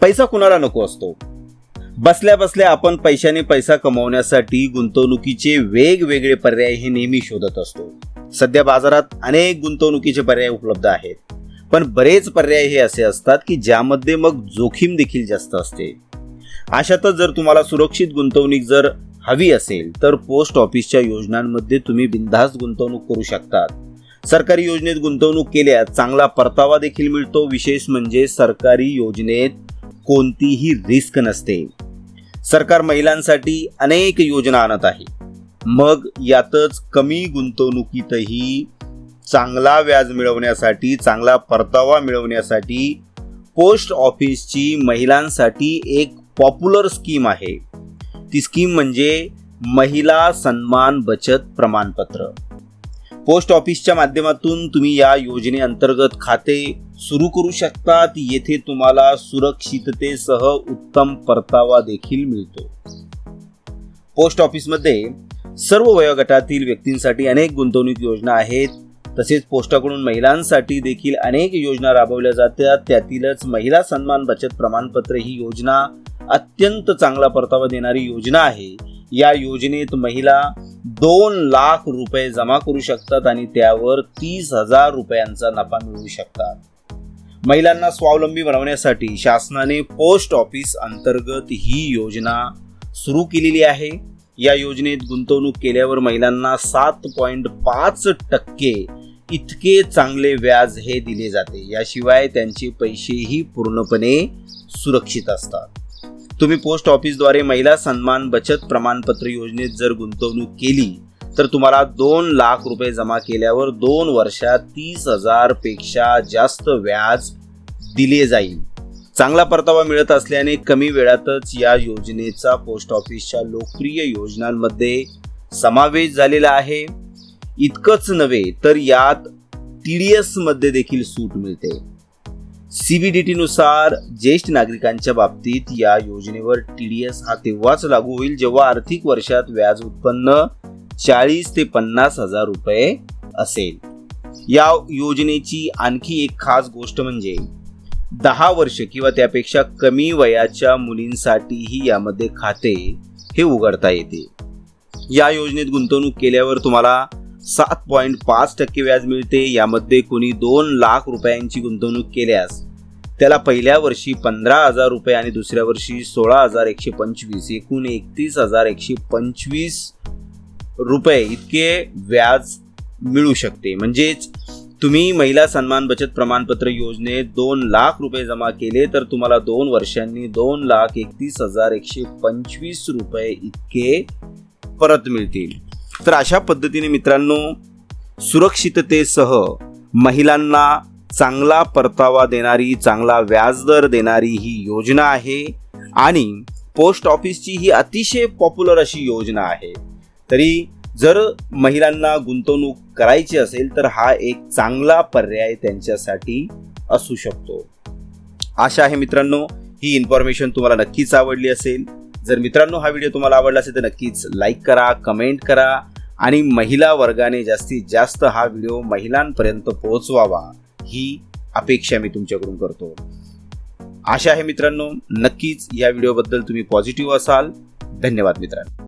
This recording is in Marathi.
पैसा कुणाला नको असतो? बसल्या बसल्या आपण पैशाने पैसा कमवण्यासाठी गुंतवणुकीचे वेगवेगळे पर्याय हे नेहमी शोधत असतो. सध्या बाजारात अनेक गुंतवणुकीचे पर्याय उपलब्ध आहेत. पण बरेच पर्याय हे असे असतात की ज्यामध्ये मग जोखीम देखील जास्त असते. अशातच जर तुम्हाला सुरक्षित गुंतवणूक जर हवी असेल तर पोस्ट ऑफिसच्या योजनांमध्ये तुम्ही बिनधास्त गुंतवणूक करू शकतात. सरकारी योजनेत गुंतवणूक केल्यास चांगला परतावा देखील मिळतो. विशेष म्हणजे सरकारी योजनेत कोणतीही रिस्क नसते. सरकार महिलांसाठी अनेक योजना आणत आहे. मग यातच कमी गुंतवणुकीतही चांगला व्याज मिळवण्यासाठी चांगला परतावा मिळवण्यासाठी पोस्ट ऑफिसची महिलांसाठी एक पॉप्युलर स्कीम आहे. ती स्कीम म्हणजे महिला सन्मान बचत प्रमाणपत्र. पोस्ट ऑफिसच्या माध्यमातून तुम्ही या योजनेअंतर्गत खाते सुरू करू शकतात. येथे तुम्हाला सुरक्षिततेसह उत्तम परतावा देखील मिळतो. पोस्ट ऑफिसमध्ये सर्व वयोगटातील व्यक्तींसाठी अनेक गुंतवणूक योजना आहेत. तसेच पोस्टाकडून महिलांसाठी देखील अनेक योजना राबवल्या जातात. त्यातीलच महिला सन्मान बचत प्रमाणपत्र ही योजना अत्यंत चांगला परतावा देणारी योजना आहे. या योजनेत महिला दोन लाख रुपये जमा करू शकतात आणि त्यावर तीस हजार रुपयांचा नफा मिळवू शकतात. महिलांना स्वावलंबी बनवण्यासाठी शासनाने पोस्ट ऑफिस अंतर्गत ही योजना सुरू केलेली आहे. या योजनेत गुंतवणूक केल्यावर महिलांना सात पॉईंट पाच टक्के इतके चांगले व्याज हे दिले जाते. याशिवाय त्यांचे पैसेही पूर्णपणे सुरक्षित असतात. तुम्ही पोस्ट ऑफिसद्वारे महिला सन्मान बचत प्रमाणपत्र योजनेत जर गुंतवणूक केली तर तुम्हाला दोन लाख रुपये जमा केल्यावर दोन वर्षात तीस हजारपेक्षा जास्त व्याज दिले जाईल. चांगला परतावा मिळत असल्याने कमी वेळातच या योजनेचा पोस्ट ऑफिसच्या लोकप्रिय योजनांमध्ये समावेश झालेला आहे. इतकंच नव्हे तर यात टी डी एसमध्ये देखील सूट मिळते. सीबीडीटीनुसार ज्येष्ठ नागरिकांच्या बाबतीत या योजनेवर टीडीएस हा तेव्हाच लागू होईल जेव्हा आर्थिक वर्षात व्याज उत्पन्न चाळीस ते पन्नास हजार रुपये असेल. या योजनेची आणखी एक खास गोष्ट म्हणजे दहा वर्ष किंवा त्यापेक्षा कमी वयाच्या मुलींसाठीही यामध्ये खाते हे उघडता येते. या योजनेत गुंतवणूक केल्यावर तुम्हाला सात पॉईंट पाच टक्के व्याज मिळते. यामध्ये कोणी दोन लाख रुपयांची गुंतवणूक केल्यास त्याला पहिल्या वर्षी पंधरा हजार रुपये आणि दुसऱ्या वर्षी सोळा हजार एकशे पंचवीस एकूण एकतीस हजार एकशे पंचवीस रुपये इतके व्याज मिळू शकते. म्हणजेच तुम्ही महिला सन्मान बचत प्रमाणपत्र योजनेत दोन लाख रुपये जमा केले तर तुम्हाला दोन वर्षांनी दोन लाख एकतीस हजार एकशे पंचवीस रुपये इतके परत मिळतील. तर अशा पद्धतीने मित्रांनो सुरक्षिततेसह महिलांना चांगला परतावा देणारी चांगला व्याजदर देणारी ही योजना आहे आणि पोस्ट ऑफिसची ही अतिशय पॉप्युलर अशी योजना आहे. तरी जर महिलांना गुंतवणूक करायची असेल तर हा एक चांगला पर्याय त्यांच्यासाठी असू शकतो. आशा आहे मित्रांनो ही इन्फॉर्मेशन तुम्हाला नक्कीच आवडली असेल. जर मित्रांनो हा व्हिडिओ तुम्हाला आवडला असेल तर नक्कीच लाईक करा कमेंट करा आणि महिला वर्गाने जास्तीत जास्त हा व्हिडिओ महिलांपर्यंत पोहोचवावा ही अपेक्षा मी तुमच्याकडून करतो. आशा आहे मित्रांनो नक्कीच या व्हिडिओबद्दल तुम्ही पॉझिटिव्ह असाल. धन्यवाद मित्रांनो.